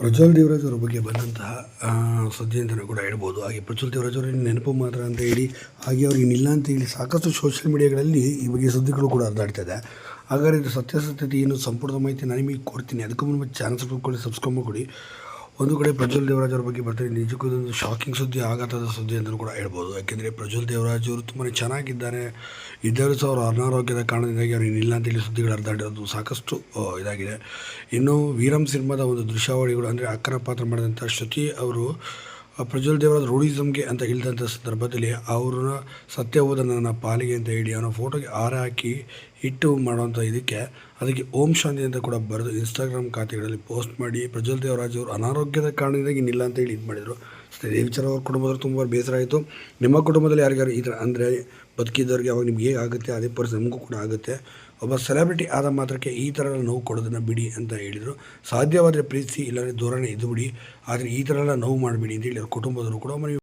ಪ್ರಜ್ವಲ್ ದೇವರಾಜ್ ಅವರ ಬಗ್ಗೆ ಬಂದಂತಹ ಸುದ್ದಿ ಅಂತಲೂ ಕೂಡ ಹೇಳ್ಬೋದು. ಹಾಗೆ ಪ್ರಜ್ವಲ್ ದೇವರಾಜ್ ಅವರ ನೆನಪು ಮಾತ್ರ ಅಂತ ಹೇಳಿ, ಹಾಗೆ ಅವ್ರಿಗೆ ಇಲ್ಲ ಅಂತ ಹೇಳಿ ಸಾಕಷ್ಟು ಸೋಷಿಯಲ್ ಮೀಡಿಯಾಗಳಲ್ಲಿ ಈ ಬಗ್ಗೆ ಸುದ್ದಿಗಳು ಕೂಡ ಹರಿದಾಡ್ತಿದೆ ಹಾಗಾದರೆ ಇದು ಸತ್ಯಾಸತ್ಯತೆ ಏನು ಸಂಪೂರ್ಣ ಮಾಹಿತಿ ನಾನು ನಿಮಗೆ ಕೊಡ್ತೀನಿ. ಅದಕ್ಕೂ ಮುನ್ನ ಚಾನಲ್ ಸಬ್ಸ್ಕ್ರೈಬ್ ಮಾಡಿ ಸಬ್ಸ್ಕ್ರೈಬ್ ಮಾಡಿಕೊಡಿ. ಒಂದು ಕಡೆ ಪ್ರಜ್ವಲ್ ದೇವರಾಜ್ ಅವ್ರ ಬಗ್ಗೆ ಬರ್ತಾರೆ, ನಿಜಕ್ಕೂ ಇದೊಂದು ಶಾಕಿಂಗ್ ಸುದ್ದಿ, ಆಘಾತದ ಸುದ್ದಿ ಅಂತಲೂ ಕೂಡ ಹೇಳ್ಬೋದು. ಯಾಕೆಂದರೆ ಪ್ರಜ್ವಲ್ ದೇವರಾಜ್ ಅವರು ತುಂಬಾ ಚೆನ್ನಾಗಿದ್ದಾರೆ. ಇದ್ದರೂ ಸಹ ಅವರು ಅನಾರೋಗ್ಯದ ಕಾರಣದಿಂದಾಗಿ ಅವ್ರಿಗೆ ಇಲ್ಲ ಅಂತೇಳಿ ಸುದ್ದಿಗಳು ಹರಿದಾಡಿರೋದು ಸಾಕಷ್ಟು ಇದಾಗಿದೆ. ಇನ್ನು ವೀರಂ ಸಿನಿಮಾದ ಒಂದು ದೃಶ್ಯಾವಳಿಗಳು ಅಂದರೆ ಅಕ್ಕನ ಪಾತ್ರ ಮಾಡಿದಂಥ ಶ್ರುತಿ ಅವರು ಪ್ರಜ್ವಲ್ ದೇವರಾಜ್ ರೂಢಿಸಮ್ಗೆ ಅಂತ ಹೇಳಿದಂಥ ಸಂದರ್ಭದಲ್ಲಿ ಅವ್ರನ್ನ ಸತ್ಯ ಹೋದ ನನ್ನ ಪಾಲಿಗೆ ಅಂತ ಹೇಳಿ ಅವನ ಫೋಟೋಗೆ ಹಾರ ಹಾಕಿ ಇಟ್ಟು ಮಾಡುವಂಥ ಇದಕ್ಕೆ ಅದಕ್ಕೆ ಓಂ ಶಾಂತಿ ಅಂತ ಕೂಡ ಬರೆದು ಇನ್ಸ್ಟಾಗ್ರಾಮ್ ಖಾತೆಗಳಲ್ಲಿ ಪೋಸ್ಟ್ ಮಾಡಿ ಪ್ರಜ್ವಲ್ ದೇವರಾಜ್ ಅವರು ಅನಾರೋಗ್ಯದ ಕಾರಣದಿಂದಾಗಿ ನಿಲ್ಲ ಅಂತ ಹೇಳಿ ಇದು ಮಾಡಿದರು. ಈ ವಿಚಾರ ಅವ್ರ ಕುಟುಂಬದವ್ರು ತುಂಬ ಬೇಸರ ಆಯಿತು. ನಿಮ್ಮ ಕುಟುಂಬದಲ್ಲಿ ಯಾರಿಗಾರು ಈ ಥರ ಅಂದರೆ ಬದುಕಿದ್ದವ್ರಿಗೆ ಅವಾಗ ನಿಮ್ಗೆ ಹೇಗೆ ಆಗುತ್ತೆ, ಅದೇ ಪರಿಸ್ಥಿತಿ ನಮಗೂ ಕೂಡ ಆಗುತ್ತೆ. ಒಬ್ಬ ಸೆಲೆಬ್ರಿಟಿ ಆದ ಮಾತ್ರಕ್ಕೆ ಈ ಥರ ನೋವು ಕೊಡೋದನ್ನು ಬಿಡಿ ಅಂತ ಹೇಳಿದರು. ಸಾಧ್ಯವಾದರೆ ಪ್ರೀತಿಸಿ, ಇಲ್ಲಾಂದರೆ ಧೋರಣೆ ಇದ್ದು ಬಿಡಿ. ಆದರೆ ಈ ಥರ ಎಲ್ಲ ನೋವು ಮಾಡಿಬಿಡಿ ಅಂತ ಹೇಳಿ ಅವ್ರ ಕುಟುಂಬದವರು ಕೂಡ.